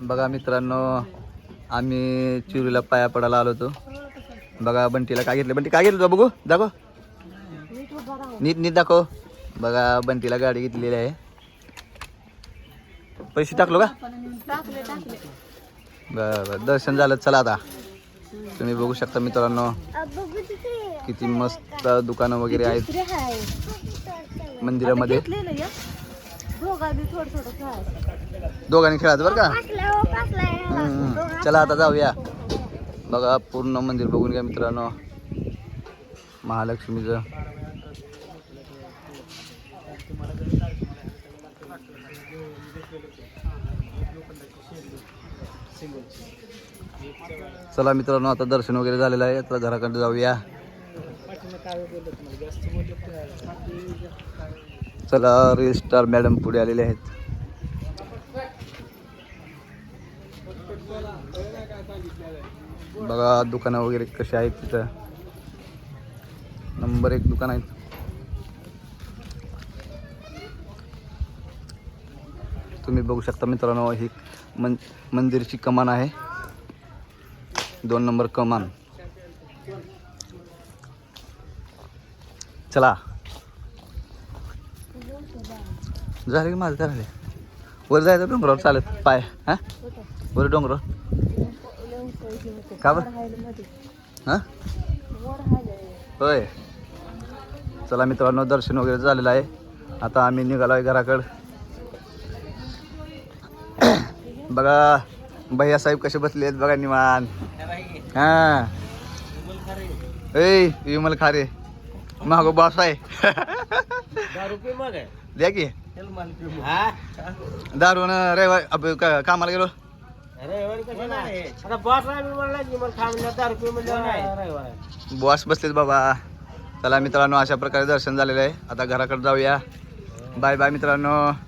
बघा मित्रांनो आम्ही चिरूला पाया पडायला आलो होतो. बघा बंटीला काय घेतलं. बंटी काय घेतलं बघू? दाखव. नीट नीट दाखव. बघा बंटीला गाडी घेतलेली आहे. पैसे टाकलो का? बरं दर्शन झालं. चला आता. तुम्ही बघू शकता मित्रांनो किती मस्त दुकानं वगैरे आहेत. मंदिरामध्ये. दोघांनी खेळायचं बरं का? हम्म, चला आता जाऊया. बघा पूर्ण मंदिर बघून घ्या मित्रांनो. महालक्ष्मीचं. चला मित्रांनो आता दर्शन वगैरे झालेलं आहे. आता घराकडे जाऊया. चला रील स्टार मॅडम पुढे आलेले आहेत. बघा दुकानं वगैरे कशी आहेत तिथं. नंबर एक दुकान आहे तुम्ही बघू शकता मित्रांनो ही मन मंदिरची कमान आहे. दोन नंबर कमान. चला. झाले की माझं झाले. वर जायचं डोंगरावर चालत? पाय. हा? वर डोंगरावर का बरं? हां? होय. चला मित्रांनो दर्शन वगैरे झालेलं आहे. आता आम्ही निघालो आहे घराकडं. बघा भैया साहेब कसे बसले आहेत बघा निवान हां. ए विमल खारे. मागो बॉस आहे. द्या की. दारू रविवार अब का- कामाला गेलो? बॉस बसलेत बाबा. चला मित्रांनो अशा प्रकारे दर्शन झालेलं आहे. आता घराकडे जाऊया. बाय बाय मित्रांनो.